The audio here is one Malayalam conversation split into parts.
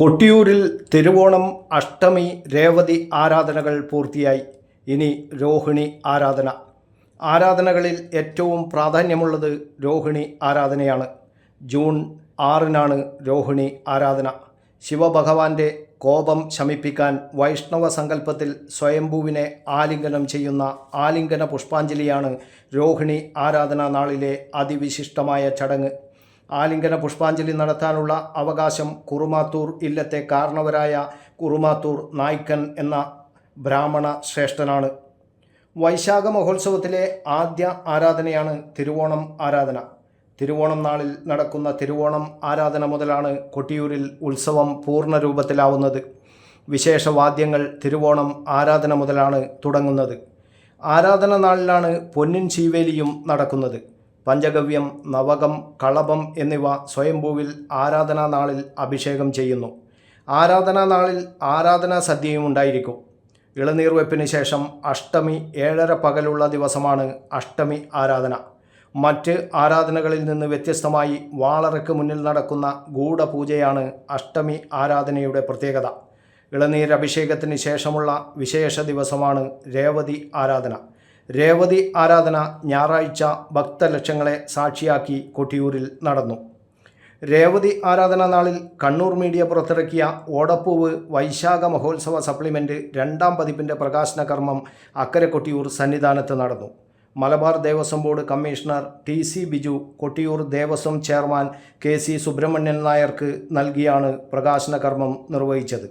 കൊട്ടിയൂരിൽ തിരുവോണം അഷ്ടമി രേവതി ആരാധനകൾ പൂർത്തിയായി. ഇനി രോഹിണി ആരാധന. ആരാധനകളിൽ ഏറ്റവും പ്രാധാന്യമുള്ളത് രോഹിണി ആരാധനയാണ്. ജൂൺ ആറിനാണ് രോഹിണി ആരാധന. ശിവഭഗവാന്റെ കോപം ശമിപ്പിക്കാൻ വൈഷ്ണവ സങ്കല്പത്തിൽ സ്വയംഭൂവിനെ ആലിംഗനം ചെയ്യുന്ന ആലിംഗന പുഷ്പാഞ്ജലിയാണ് രോഹിണി ആരാധന നാളിലെ അതിവിശിഷ്ടമായ ചടങ്ങ്. ആലിംഗന പുഷ്പാഞ്ജലി നടത്താനുള്ള അവകാശം കുറുമാത്തൂർ ഇല്ലത്തെ കാരണവരായ കുറുമാത്തൂർ നായ്ക്കൻ എന്ന ബ്രാഹ്മണ ശ്രേഷ്ഠനാണ്. വൈശാഖ മഹോത്സവത്തിലെ ആദ്യ ആരാധനയാണ് തിരുവോണം ആരാധന. തിരുവോണം നാളിൽ നടക്കുന്ന തിരുവോണം ആരാധന മുതലാണ് കൊട്ടിയൂരിൽ ഉത്സവം പൂർണ രൂപത്തിലാവുന്നത് വിശേഷവാദ്യങ്ങൾ തിരുവോണം ആരാധന മുതലാണ് തുടങ്ങുന്നത്. ആരാധന നാളിലാണ് പൊന്നിൻ ശീവേലിയും നടക്കുന്നത്. പഞ്ചഗവ്യം നവകം കളഭം എന്നിവ സ്വയംഭൂവിൽ ആരാധനാ നാളിൽ അഭിഷേകം ചെയ്യുന്നു. ആരാധനാ നാളിൽ ആരാധനാ സദ്യയും ഉണ്ടായിരിക്കും. ഇളനീർ വെപ്പിന് ശേഷം അഷ്ടമി ഏഴര പകലുള്ള ദിവസമാണ് അഷ്ടമി ആരാധന. മറ്റ് ആരാധനകളിൽ നിന്ന് വ്യത്യസ്തമായി വാളറയ്ക്ക് മുന്നിൽ നടക്കുന്ന ഗൂഢപൂജയാണ് അഷ്ടമി ആരാധനയുടെ പ്രത്യേകത. ഇളനീരഭിഷേകത്തിന് ശേഷമുള്ള വിശേഷ ദിവസമാണ് രേവതി ആരാധന. രേവതി ആരാധന ഞായറാഴ്ച ഭക്തലക്ഷങ്ങളെ സാക്ഷിയാക്കി കൊട്ടിയൂരിൽ നടന്നു. രേവതി ആരാധന നാളിൽ കണ്ണൂർ മീഡിയ പുറത്തിറക്കിയ ഓടപ്പൂവ് വൈശാഖ മഹോത്സവ സപ്ലിമെന്റ് രണ്ടാം പതിപ്പിന്റെ പ്രകാശന കർമ്മം അക്കരെ കൊട്ടിയൂർ സന്നിധാനത്ത് നടന്നു. Malabar Devaswom board commissioner T C Biju Kottiyoor Devaswom chairman K C Subramanian നായർക്ക് നൽകിയാണ് പ്രകാശന കർമ്മം നിർവഹിച്ചത്.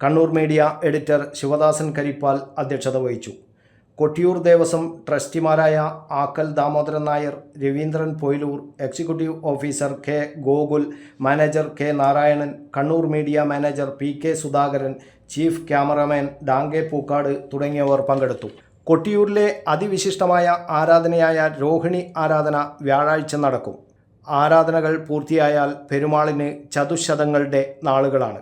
കണ്ണൂർ മീഡിയ എഡിറ്റർ ശിവദാസൻ കരിപ്പാൽ അധ്യക്ഷത വഹിച്ചു. Kottiyoor Devaswom ട്രസ്റ്റിമാരായ Akkal Damodaran Nair Raveendran Poyiloor executive officer K Gokul manager K Narayanan Kannur media manager P K Sudhakaran chief cameraman Danke Pookkad തുടങ്ങിയവർ പങ്കെടുത്തു. കൊട്ടിയൂരിലെ അതിവിശിഷ്ടമായ ആരാധനയായ രോഹിണി ആരാധന വ്യാഴാഴ്ച നടക്കും. ആരാധനകൾ പൂർത്തിയായാൽ പെരുമാളിന് ചതുശതങ്ങളുടെ നാളുകളാണ്.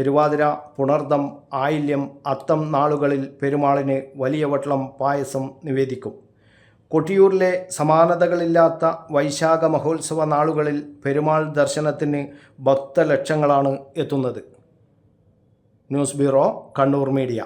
തിരുവാതിര പുണർദം ആയില്യം അത്തം നാളുകളിൽ പെരുമാളിന് വലിയ വട്ടളം പായസം നിവേദിക്കും. കൊട്ടിയൂരിലെ സമാനതകളില്ലാത്ത വൈശാഖ മഹോത്സവ നാളുകളിൽ പെരുമാൾ ദർശനത്തിന് ഭക്തലക്ഷങ്ങളാണ് എത്തുന്നത്. News bureau Kannur media.